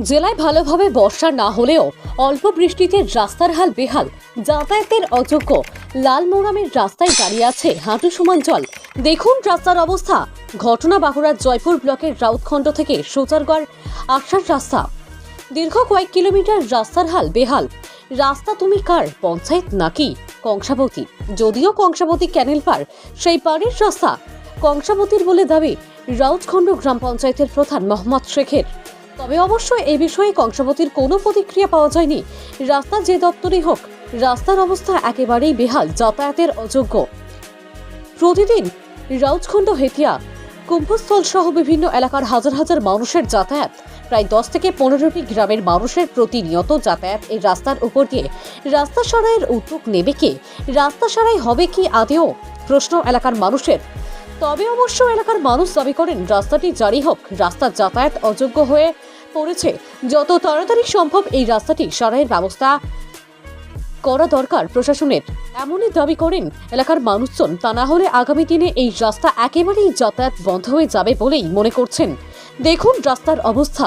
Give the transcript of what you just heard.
জেলায় ভালোভাবে বর্ষা না হলেও অল্প বৃষ্টিতে রাস্তার হাল বেহাল, যাতায়াতের অযোগ্য। লাল মোরামের রাস্তায় দাঁড়িয়ে আছে হাঁটু সমান জল। দেখুন রাস্তার অবস্থা। ঘটনা বাঁকুড়ার জয়পুর ব্লকের রাউতখণ্ড থেকে সোচারগড় আসার রাস্তা। দীর্ঘ কয়েক কিলোমিটার রাস্তার হাল বেহাল। রাস্তা তুমি কার, পঞ্চায়েত নাকি কংসাবতী? যদিও কংসাবতী ক্যানেল পার, সেই পাড়ের রাস্তা। কংসাবতীর বলে দাবি, রাউতখণ্ড গ্রাম পঞ্চায়েতের প্রধান মোহাম্মদ শেখের। তবে অবশ্য এই বিষয়ে কংসাবতীর কোনো প্রতিক্রিয়া পাওয়া যায়নি। রাস্তা যে দপ্তরই হোক, রাস্তার অবস্থা একেবারেই বেহাল, যাতায়াতের অযোগ্য। প্রতিদিন রাউজখণ্ড হেতিয়া কুম্ভস্থল সহ বিভিন্ন এলাকার হাজার হাজার মানুষের যাতায়াত, প্রায় দশ থেকে পনেরোটি গ্রামের মানুষের প্রতিনিয়ত যাতায়াত এই রাস্তার উপর দিয়ে। রাস্তা সারাইয়ের উদ্যোগ নেবে কে? রাস্তা সারাই হবে কি আদেও প্রশ্ন এলাকার মানুষের। তবে অবশ্য এলাকার মানুষ দাবি করেন, রাস্তাটি জারি হোক। রাস্তা যাতায়াত অযোগ্য হয়ে পড়েছে। যত তাড়াতাড়ি সম্ভব এই রাস্তাটি সারাইয়ের ব্যবস্থা করা দরকার প্রশাসনের। এমনই দাবি করেন এলাকার মানুষজন। তা না হলে আগামী দিনে এই রাস্তা একেবারেই যাতায়াত বন্ধ হয়ে যাবে বলেই মনে করছেন। দেখুন রাস্তার অবস্থা।